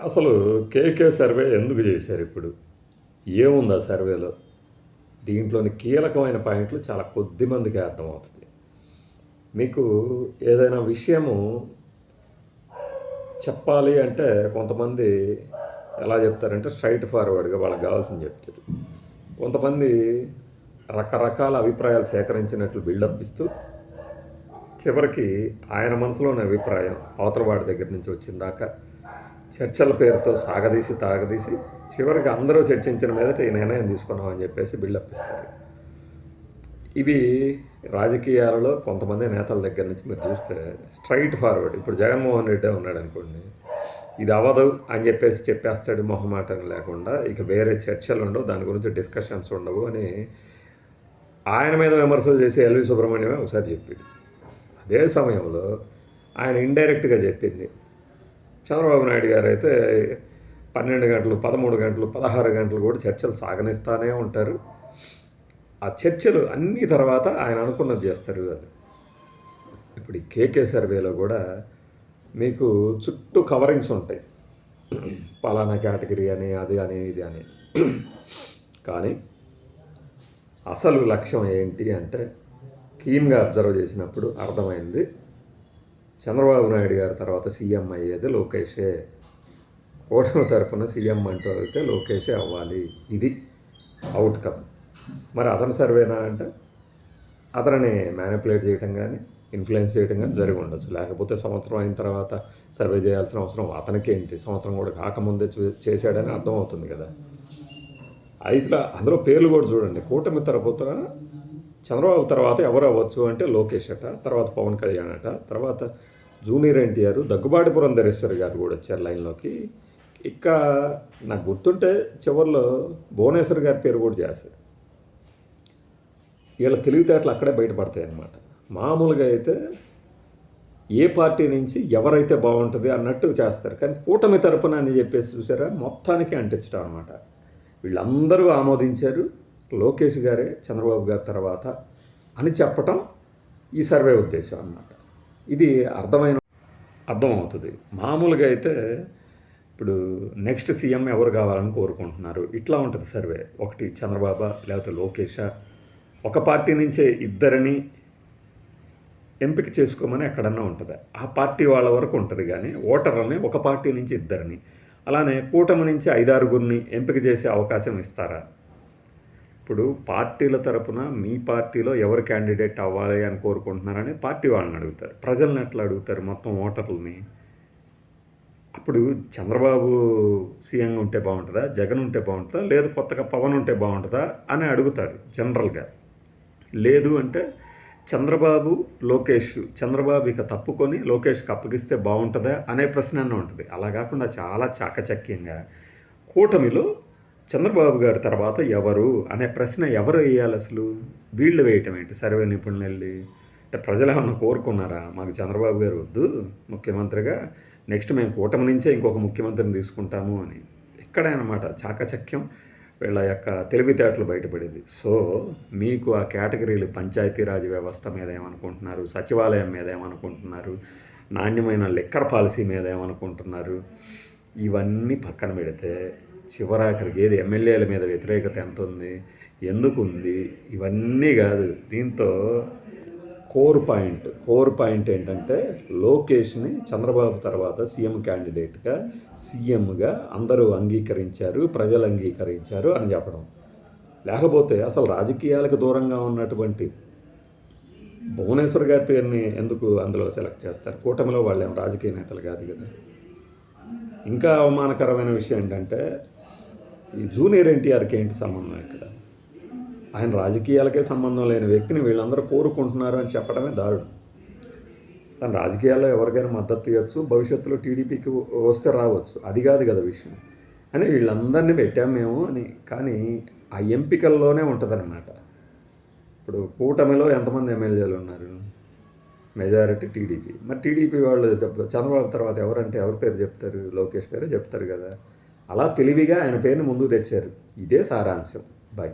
అసలు KK survey ఎందుకు చేశారు ఇప్పుడు? ఏముంది ఆ సర్వేలో? దీంట్లోని కీలకమైన పాయింట్లు చాలా కొద్ది మందికి అర్థమవుతుంది. మీకు ఏదైనా విషయము చెప్పాలి అంటే కొంతమంది ఎలా చెప్తారంటే స్ట్రైట్ ఫార్వర్డ్గా వాళ్ళకి కావాల్సింది చెప్తారు. కొంతమంది రకరకాల అభిప్రాయాలు సేకరించినట్లు బిల్డప్ ఇస్తూ చివరికి ఆయన మనసులోని అభిప్రాయం అవతల వాడి దగ్గర నుంచి వచ్చిన దాకా చర్చల పేరుతో సాగదీసి తాగదీసి చివరికి అందరూ చర్చించిన మీదట ఈ నిర్ణయం తీసుకున్నాం అని చెప్పేసి బిల్డప్ ఇస్తారు ఇవి రాజకీయాలలో కొంతమంది నేతల దగ్గర నుంచి మీరు చూస్తే స్ట్రైట్ ఫార్వర్డ్. ఇప్పుడు జగన్మోహన్ రెడ్డి ఉన్నాడు అనుకోండి ఇది అవ్వదు అని చెప్పేసి చెప్పేస్తాడు మొహమాటం లేకుండా ఇక వేరే చర్చలు ఉండవు దాని గురించి డిస్కషన్స్ ఉండవు అని ఆయన మీద విమర్శలు చేసి ఎల్వి సుబ్రహ్మణ్యమే ఒకసారి చెప్పింది అదే సమయంలో ఆయన ఇండైరెక్ట్గా చెప్పింది చంద్రబాబు నాయుడు గారు అయితే పన్నెండు గంటలు పదమూడు గంటలు పదహారు గంటలు కూడా చర్చలు సాగనిస్తూనే ఉంటారు. ఆ చర్చలు అన్ని తర్వాత ఆయన అనుకున్నది చేస్తారు అని ఇప్పుడు ఈ కేకే సర్వేలో కూడా మీకు చుట్టూ కవరింగ్స్ ఉంటాయి. పలానా కేటగిరీ అని అది అని ఇది అని. కానీ అసలు లక్ష్యం ఏంటి అంటే క్లీన్గా అబ్జర్వ్ చేసినప్పుడు అర్థమైంది. చంద్రబాబు నాయుడు గారి తర్వాత సీఎం అయ్యేది లోకేషే. కూటమి తరపున సీఎం అంటూ అయితే లోకేషే అవ్వాలి. ఇది అవుట్కమ్ మరి అతని సర్వేనా అంటే అతనిని మ్యానిపులేట్ చేయటం కానీ ఇన్ఫ్లుయెన్స్ చేయడం కానీ జరిగి ఉండొచ్చు. లేకపోతే సంవత్సరం అయిన తర్వాత సర్వే చేయాల్సిన అవసరం అతనికి ఏంటి సంవత్సరం కూడా కాకముందే చూ- చేశాడని అర్థమవుతుంది కదా. అయితే అందులో పేర్లు కూడా చూడండి. కూటమి తరపున చంద్రబాబు తర్వాత ఎవరు అవ్వచ్చు అంటే లోకేష్ అట తర్వాత పవన్ కళ్యాణ్ అట తర్వాత జూనియర్ ఎన్టీఆర్ దగ్గుబాటి పురంధరేశ్వరి గారు కూడా వచ్చారు లైన్లోకి. ఇక నాకు గుర్తుంటే చివరిలో భువనేశ్వర్ గారి పేరు కూడా చేశారు. వీళ్ళ తెలివితేటలు అక్కడే బయటపడతాయి అన్నమాట. మామూలుగా అయితే ఏ పార్టీ నుంచి ఎవరైతే బాగుంటుంది అన్నట్టు చేస్తారు. కానీ కూటమి తరపున అని చెప్పేసి చూసారా మొత్తానికి అంటించడం అనమాట వీళ్ళందరూ ఆమోదించారు. లోకేష్ గారే చంద్రబాబు గారి తర్వాత అని చెప్పటం ఈ సర్వే ఉద్దేశం అన్నమాట. ఇది అర్థమైన అర్థమవుతుంది. మామూలుగా అయితే ఇప్పుడు నెక్స్ట్ సీఎం ఎవరు కావాలని కోరుకుంటున్నారు? ఇట్లా ఉంటుంది సర్వే. ఒకటి చంద్రబాబు లేకపోతే లోకేష. ఒక పార్టీ నుంచే ఇద్దరిని ఎంపిక చేసుకోమని ఎక్కడన్నా ఉంటుంది. ఆ పార్టీ వాళ్ళ వరకు ఉంటుంది కానీ ఓటర్లని ఒక పార్టీ నుంచి ఇద్దరిని. అలానే కూటమి నుంచి ఐదారుగురిని ఎంపిక చేసే అవకాశం ఇస్తారా? ఇప్పుడు పార్టీల తరపున మీ పార్టీలో ఎవరు క్యాండిడేట్ అవ్వాలి అని కోరుకుంటున్నారని పార్టీ వాళ్ళని అడుగుతారు. ప్రజల్ని ఎట్లా అడుగుతారు మొత్తం ఓటర్లని? అప్పుడు చంద్రబాబు సీఎంగా ఉంటే బాగుంటుందా? జగన్ ఉంటే బాగుంటుందా? లేదు కొత్తగా పవన్ ఉంటే బాగుంటుందా? అని అడుగుతారు జనరల్గా లేదు అంటే చంద్రబాబు లోకేష్ చంద్రబాబు ఇక తప్పుకొని లోకేష్కి అప్పగిస్తే బాగుంటుందా? అనే ప్రశ్న అన్న ఉంటుంది. అలా కాకుండా చాలా చాకచక్యంగా కూటమిలో చంద్రబాబు గారు తర్వాత ఎవరు అనే ప్రశ్న ఎవరు వేయాలి అసలు? వీళ్ళు వేయటం ఏంటి? సర్వే నిపుణులు వెళ్ళి అంటే ప్రజలు ఏమన్నా కోరుకున్నారా? మాకు చంద్రబాబు గారు వద్దు ముఖ్యమంత్రిగా. నెక్స్ట్ మేము కూటమి నుంచే ఇంకొక ముఖ్యమంత్రిని తీసుకుంటాము అని. ఇక్కడే అనమాట చాకచక్యం. వీళ్ళ యొక్క తెలివితేటలు బయటపడేది. సో మీకు ఆ కేటగిరీలు పంచాయతీరాజ్ వ్యవస్థ మీద ఏమనుకుంటున్నారు? సచివాలయం మీద ఏమనుకుంటున్నారు? నాణ్యమైన లెక్కర్ పాలసీ మీద ఏమనుకుంటున్నారు? ఇవన్నీ పక్కన పెడితే చివరాఖరికి ఏది ఎమ్మెల్యేల మీద వ్యతిరేకత ఎంత ఉంది ఎందుకు ఉంది ఇవన్నీ కాదు. దీంతో కోర్ పాయింట్ కోర్ పాయింట్ ఏంటంటే లోకేష్ని చంద్రబాబు తర్వాత సీఎం క్యాండిడేట్గా సీఎంగా అందరూ అంగీకరించారు ప్రజలు అంగీకరించారు అని చెప్పడం. లేకపోతే అసలు రాజకీయాలకు దూరంగా ఉన్నటువంటి భువనేశ్వర్ గారి పేరుని ఎందుకు అందులో సెలెక్ట్ చేస్తారు? కూటమిలో వాళ్ళేం రాజకీయ నేతలు కాదు కదా. ఇంకా అవమానకరమైన విషయం ఏంటంటే ఈ జూనియర్ ఎన్టీఆర్కి ఏంటి సంబంధం ఇక్కడ? ఆయన రాజకీయాలకే సంబంధం లేని వ్యక్తిని వీళ్ళందరూ కోరుకుంటున్నారు అని చెప్పడమే దారుణం. తన రాజకీయాల్లో ఎవరికైనా మద్దతు ఇవ్వచ్చు భవిష్యత్తులో టీడీపీకి వస్తే రావచ్చు. అది కాదు కదా విషయం. అని వీళ్ళందరినీ పెట్టాం మేము అని. కానీ ఆ ఎంపికల్లోనే ఉంటుందన్నమాట. ఇప్పుడు కూటమిలో ఎంతమంది ఎమ్మెల్యేలు ఉన్నారు? Majority TDP. మరి టీడీపీ వాళ్ళు చంద్రబాబు తర్వాత ఎవరంటే ఎవరి పేరు చెప్తారు? లోకేష్ పేరే చెప్తారు కదా. అలా తెలివిగా ఆయన పేరుని ముందుకు తెచ్చారు. ఇదే సారాంశం. బాయ్